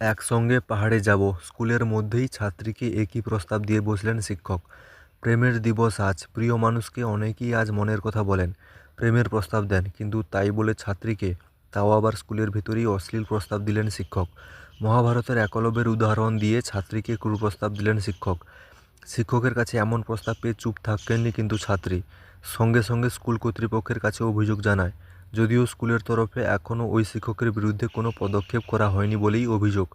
একসঙ্গে পাহাড়ে যাব। স্কুলের মধ্যেই ছাত্রীকে একই প্রস্তাব দিয়ে বসলেন শিক্ষক। প্রেমের দিবস আজ। প্রিয় মানুষকে অনেকেই আজ মনের কথা বলেন। প্রেমের প্রস্তাব দেন, কিন্তু তাই বলে ছাত্রীকে তাও আবার স্কুলের ভেতরেই অশ্লীল প্রস্তাব দিলেন শিক্ষক। মহাভারতের একলব্যের উদাহরণ দিয়ে ছাত্রীকে কুপ্রস্তাব দিলেন শিক্ষক। শিক্ষকের কাছে এমন প্রস্তাব পেয়ে চুপ থাকেননি কিন্তু ছাত্রী। সঙ্গে সঙ্গে স্কুল কর্তৃপক্ষের কাছে অভিযোগ জানায়। যদিও স্কুলের তরফে এখনও ওই শিক্ষকের বিরুদ্ধে কোনো পদক্ষেপ করা হয়নি বলেই অভিযোগ।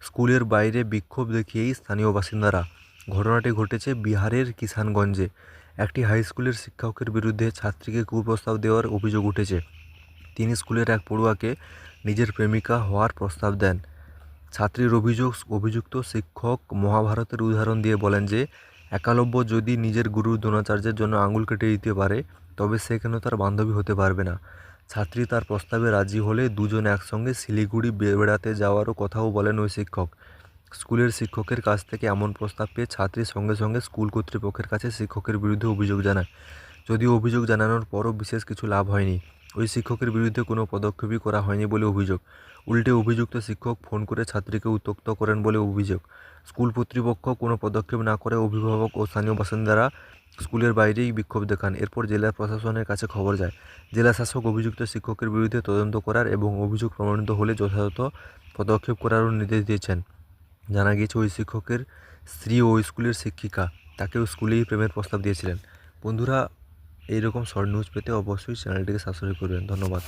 স্কুলের বাইরে বিক্ষোভ দেখিয়েই স্থানীয় বাসিন্দারা। ঘটনাটি ঘটেছে বিহারের কিষানগঞ্জে। একটি হাই স্কুলের শিক্ষকের বিরুদ্ধে ছাত্রীকে কুপ্রস্তাব দেওয়ার অভিযোগ উঠেছে। তিনি স্কুলের এক পড়ুয়াকে নিজের প্রেমিকা হওয়ার প্রস্তাব দেন। ছাত্রীর অভিযোগ, অভিযুক্ত শিক্ষক মহাভারতের উদাহরণ দিয়ে বলেন যে, একালব্য যদি নিজের গুরু দ্রোণাচার্যের জন্য আঙুল কেটে দিতে পারে, তবে সে কেন তার বান্ধবী হতে পারবে না? ছাত্রী তার প্রস্তাবে রাজি হলে দুজন একসঙ্গে শিলিগুড়ি বেড়াতে যাওয়ারও কথাও বলেন ওই শিক্ষক। স্কুলের শিক্ষকের কাছ থেকে এমন প্রস্তাব পেয়ে ছাত্রী সঙ্গে সঙ্গে স্কুল কর্তৃপক্ষের কাছে শিক্ষকের বিরুদ্ধে অভিযোগ জানায়। যদিও অভিযোগ জানানোর পরও বিশেষ কিছু লাভ হয়নি। ওই শিক্ষকের বিরুদ্ধে কোনো পদক্ষেপই করা হয়নি বলে অভিযোগ। উল্টে অভিযুক্ত শিক্ষক ফোন করে ছাত্রীকে উত্ত্যক্ত করেন বলে অভিযোগ। স্কুল কর্তৃপক্ষ কোনো পদক্ষেপ না করে অভিভাবক ও স্থানীয় বাসিন্দারা স্কুলের বাইরেই বিক্ষোভ দেখান। এরপর জেলা প্রশাসনের কাছে খবর যায়। জেলা শাসক অভিযুক্ত শিক্ষকের বিরুদ্ধে তদন্ত করার এবং অভিযোগ প্রমাণিত হলে যথাযথ পদক্ষেপ করারও নির্দেশ দিয়েছেন। জানা গিয়েছে, ওই শিক্ষকের স্ত্রী ও স্কুলের শিক্ষিকা, তাকেও স্কুলেই প্রেমের প্রস্তাব দিয়েছিলেন। বন্ধুরা এইরকম শর্ট নিউজ পেতে অবশ্যই চ্যানেলটিকে সাবস্ক্রাইব করবেন। ধন্যবাদ।